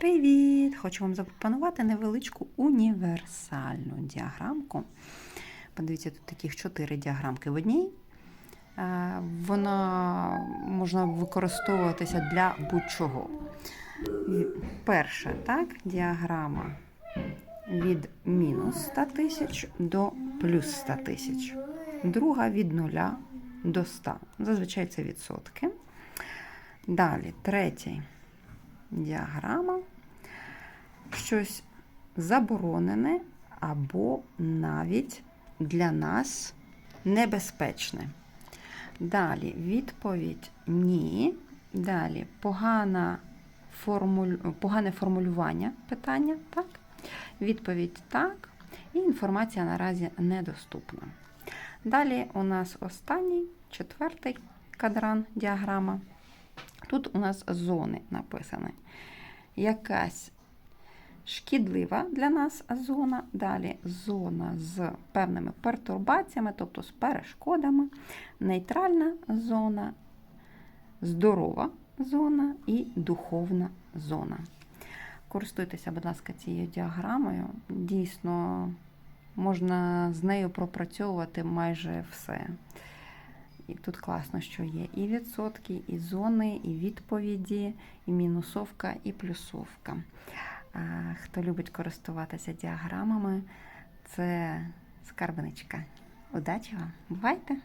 Привіт! Хочу вам запропонувати невеличку універсальну діаграмку. Подивіться, тут таких чотири діаграмки в одній. Е, Вона можна використовуватися для будь-чого. Перша так, діаграма від мінус 100 тисяч до плюс 100 тисяч. Друга від 0 до 100. Зазвичай це відсотки. Далі, третій діаграма. Щось заборонене або навіть для нас небезпечне. Далі відповідь ні. Далі погана формуль... погане формулювання питання. Так? Відповідь так. І інформація наразі недоступна. Далі у нас останній, четвертий кадран діаграма. Тут у нас зони написані. Якась шкідлива для нас зона, далі зона з певними пертурбаціями, тобто з перешкодами, нейтральна зона, здорова зона і духовна зона. Користуйтеся, будь ласка, цією діаграмою. Дійсно, можна з нею пропрацьовувати майже все. І тут класно, що є і відсотки, і зони, і відповіді, і мінусовка, і плюсовка. Хто любить користуватися діаграмами, це скарбничка. Удачі вам! Бувайте!